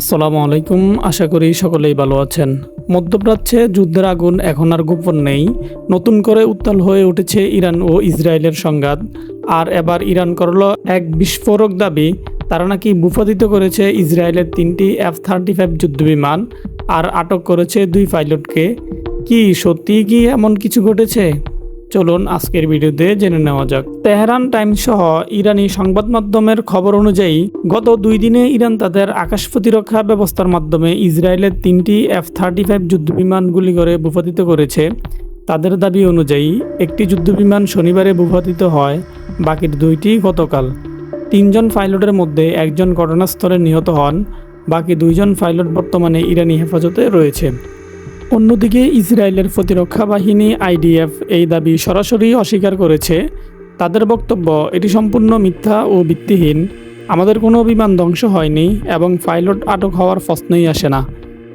আসসালামু আলাইকুম, আশা করি সকলেই ভালো আছেন। মধ্যপ্রাচ্যে যুদ্ধের আগুন এখন আর গোপন নেই। নতুন করে উত্তাল হয়ে উঠেছে ইরান ও ইসরায়েলের সংঘাত। আর এবার ইরান করল এক বিস্ফোরক দাবি। তারা নাকি ভূপাতিত করেছে ইসরায়েলের তিনটি এফ থার্টি ফাইভ যুদ্ধবিমান আর আটক করেছে দুই পাইলটকে। কি সত্যি কি এমন কিছু ঘটেছে? চলুন আজকের ভিডিওতে জেনে নেওয়া যাক। তেহরান টাইমস সহ ইরানি সংবাদ মাধ্যমের খবর অনুযায়ী গত দুই দিনে ইরান তাদের আকাশ প্রতিরক্ষা ব্যবস্থার মাধ্যমে ইসরায়েলের তিনটি এফ থার্টি ফাইভ যুদ্ধবিমান গুলি করে ভূপাতিত করেছে। তাদের দাবি অনুযায়ী একটি যুদ্ধবিমান শনিবারে ভূপাতিত হয়, বাকির দুইটি গতকাল। তিনজন পাইলটের মধ্যে একজন ঘটনাস্থলে নিহত হন, বাকি দুইজন পাইলট বর্তমানে ইরানি হেফাজতে রয়েছে। অন্যদিকে ইসরায়েলের প্রতিরক্ষা বাহিনী আইডিএফ এই দাবি সরাসরি অস্বীকার করেছে। তাদের বক্তব্য, এটি সম্পূর্ণ মিথ্যা ও ভিত্তিহীন। আমাদের কোনো বিমান ধ্বংস হয়নি এবং পাইলট আটক হওয়ার প্রশ্নই আসে না।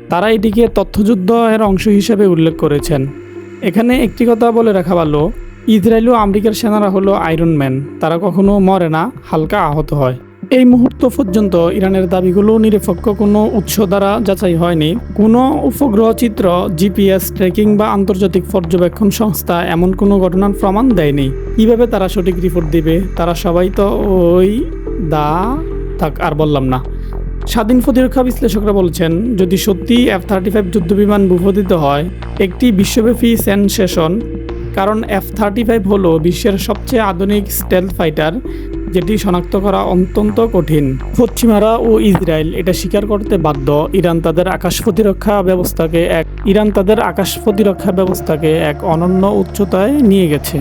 তারা এটিকে তথ্যযুদ্ধ এর অংশ হিসেবে উল্লেখ করেছেন। এখানে একটি কথা বলে রাখা ভালো ইসরায়েল ও আমেরিকার সেনারা হলো আয়রন ম্যান। তারা কখনো মরে না, হালকা আহত হয়। এই মুহূর্ত পর্যন্ত ইরানের দাবিগুলো নিরপেক্ষ কোনো উৎস দ্বারা যাচাই হয়নি। কোনো উপগ্রহ চিত্র, জিপিএস, ট্রেকিং বা আন্তর্জাতিক পর্যবেক্ষণ সংস্থা এমন কোনো ঘটনার প্রমাণ দেয়নি। কীভাবে তারা সঠিক রিপোর্ট দিবে, তারা সবাই তো ওই দা থাক, আর বললাম না। স্বাধীন প্রতিরক্ষা বিশ্লেষকরা বলছেন, যদি সত্যি এফ থার্টি ফাইভ যুদ্ধবিমান ভূপাতিত হয়, একটি বিশ্বব্যাপী সেনসেশন কারণ এফ থার্টি ফাইভ হলো বিশ্বের সবচেয়ে আধুনিক স্টেল ফাইটার যেটি শনাক্ত করা অত্যন্ত কঠিন। পশ্চিমারা ও ইসরায়েল এটা স্বীকার করতে বাধ্য। ইরান তাদের আকাশ প্রতিরক্ষা ব্যবস্থাকে এক ইরান তাদের আকাশ প্রতিরক্ষা ব্যবস্থাকে এক অনন্য উচ্চতায় নিয়ে গেছে।